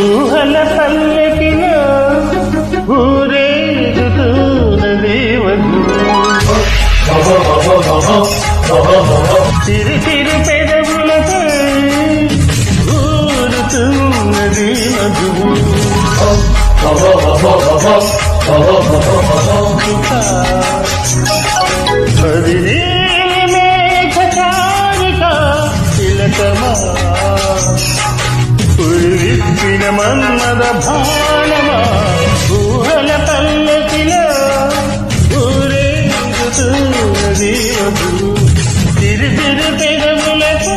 ఊహల పల్లకిన ఊరేగుతున్న దేవదు తిరి తిరి పెదవులతో ఊరుతున్న దేవదు బదిలీ కురివిప్పిన మన్మద భాణమా ఊహల పల్లకిలో ఊరేగుతున్న జీవపు తిరు తిరు పెదవులతో